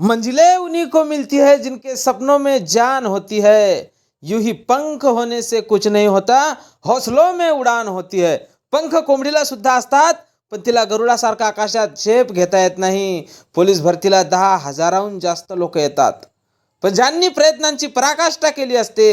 मंजिलें उन्हीं को मिलती है जिनके सपनों में जान होती है। यूं ही पंख होने से कुछ नहीं होता हौसलों में उडान होती है। पंख कोंबडीला सुद्धा असतात पण तिला गरुडासारखा आकाशात झेप घेता येत नाही। पोलीस भरतीला दहा हजाराहून जास्त लोक येतात। पण ज्यांनी प्रयत्नांची पराकाष्ठा केली असते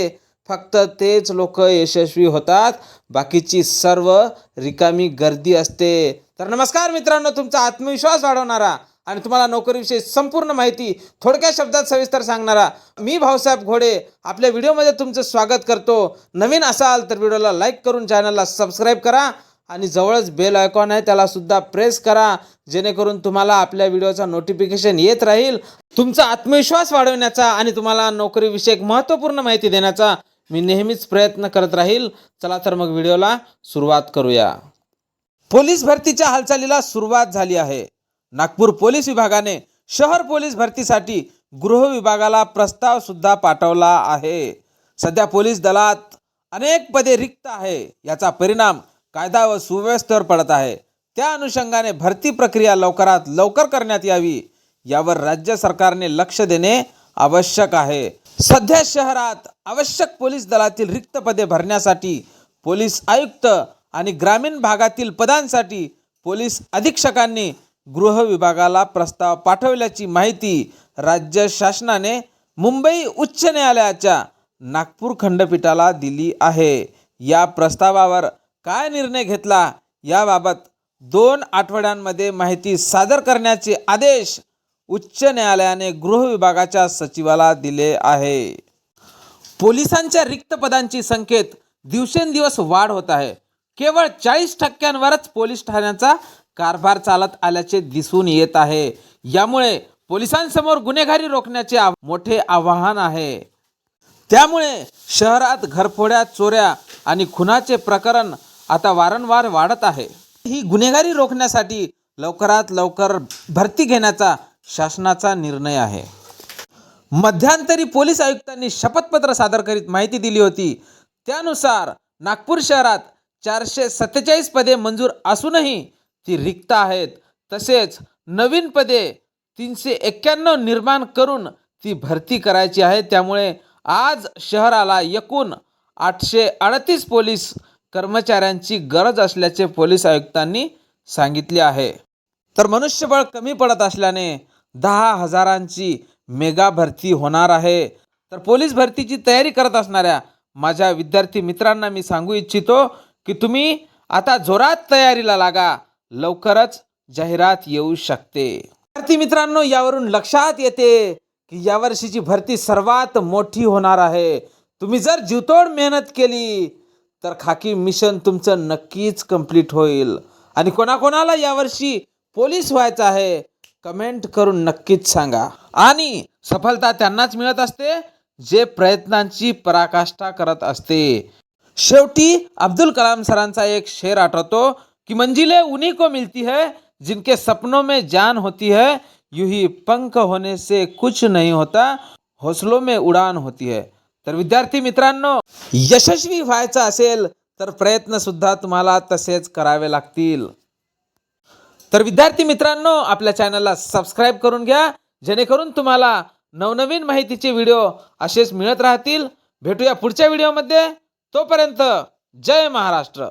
फक्त तेच लोक यशस्वी होतात. बाकीची सर्व रिकामी गर्दी असते. तर नमस्कार मित्रांनो तुमचा आत्मविश्वास वाढवणारा आणि तुम्हाला नोकरीविषयी संपूर्ण माहिती थोडक्या शब्दात सविस्तर सांगणारा मी भाऊसाहेब घोडे. आपल्या व्हिडिओमध्ये तुमचं स्वागत करतो. नवीन असाल तर व्हिडिओला लाईक करून चॅनलला सबस्क्राईब करा आणि जवळच बेल आयकॉन आहे त्यालासुद्धा प्रेस करा जेणेकरून तुम्हाला आपल्या व्हिडिओचा नोटिफिकेशन येत राहील. तुमचा आत्मविश्वास वाढवण्याचा आणि तुम्हाला नोकरीविषयक महत्त्वपूर्ण माहिती देण्याचा मी नेहमीच प्रयत्न करत राहील. चला तर मग व्हिडिओला सुरुवात करूया. पोलीस भरतीच्या हालचालीला सुरुवात झाली आहे. नागपूर पोलीस विभागाने शहर पोलीस भरतीसाठी गृह विभागाला प्रस्ताव सुद्धा पाठवला आहे. सध्या पोलीस दलात अनेक पदे रिक्त आहे. याचा परिणाम कायदा व सुव्यवस्थेवर पडत आहे. त्या अनुषंगाने भरती प्रक्रिया लवकरात लवकर करण्यात यावी यावर राज्य सरकारने लक्ष देणे आवश्यक आहे. सध्या शहरात आवश्यक पोलीस दलातील रिक्त पदे भरण्यासाठी पोलीस आयुक्त आणि ग्रामीण भागातील पदांसाठी पोलीस अधीक्षकांनी गृह विभागाला प्रस्ताव पाठवल्याची माहिती राज्य शासनाने मुंबई उच्च न्यायालयाच्या नागपूर खंडपीठाला दिली आहे. या प्रस्तावावर काय निर्णय घेतला याबाबत दोन आठवड्यांमध्ये माहिती सादर करण्याचे आदेश उच्च न्यायालयाने गृह विभागाच्या सचिवाला दिले आहे. पोलिसांच्या रिक्त पदांची संख्येत दिवसेंदिवस वाढ होत आहे. केवळ चाळीस टक्क्यांवरच पोलीस ठाण्याचा कारभार चालत आल्याचे दिसून येत आहे. यामुळे पोलिसांसमोर गुन्हेगारी रोखण्याचे आव- मोठे आव्हान आहे. त्यामुळे शहरात घरफोड्या चोऱ्या आणि खुनाचे प्रकरण आता वारंवार वाढत आहे. ही गुन्हेगारी रोखण्यासाठी लवकरात लवकर भरती घेण्याचा शासनाचा निर्णय आहे. मध्यंतरी पोलीस आयुक्तांनी शपथपत्र सादर करीत माहिती दिली होती. त्यानुसार नागपूर शहरात चारशे सत्तेचाळीस पदे मंजूर असूनही ती रिक्त आहेत तसेच नवीन पदे तीनशे एक्क्याण्णव निर्माण करून ती भरती करायची आहे. त्यामुळे आज शहराला एकूण आठशे अडतीस पोलीस कर्मचाऱ्यांची गरज असल्याचे पोलीस आयुक्तांनी सांगितले आहे. तर मनुष्यबळ कमी पडत असल्याने दहा हजारांची मेगा भरती होणार आहे. तर पोलीस भरतीची तयारी करत असणाऱ्या माझ्या विद्यार्थी मित्रांना मी सांगू इच्छितो की तुम्ही आता जोरात तयारीला लागा. लवकरच जाहिरात येऊ शकते. विद्यार्थी मित्रांनो यावरून लक्षात येते की यावर्षीची भरती सर्वात मोठी होणार आहे. तुम्ही जर जीवतोड मेहनत केली तर खाकी मिशन तुमचं नक्कीच कंप्लीट होईल. आणि कोणाकोणाला यावर्षी पोलीस व्हायचं आहे कमेंट करून नक्कीच सांगा. आणि सफलता त्यांनाच मिळत असते जे प्रयत्नांची पराकाष्ठा करत असते. शेवटी अब्दुल कलाम सरांचा एक शेर आठवतो की मंजिलें उन्हीं को मिलती है जिनके सपनों में जान होती है। यूं ही पंख होने से कुछ नहीं होता हौसलों में उडान होती है। तर विद्यार्थी मित्रांनो यशस्वी व्हायचं असेल तर प्रयत्न सुद्धा तुम्हाला तसेच करावे लागतील. तर विद्यार्थी मित्रांनो आपल्या चॅनलला सबस्क्राईब करून घ्या जेणेकरून तुम्हाला नवनवीन माहितीचे व्हिडिओ असेच मिळत राहतील. भेटूया पुढच्या व्हिडिओमध्ये. तोपर्यंत जय महाराष्ट्र.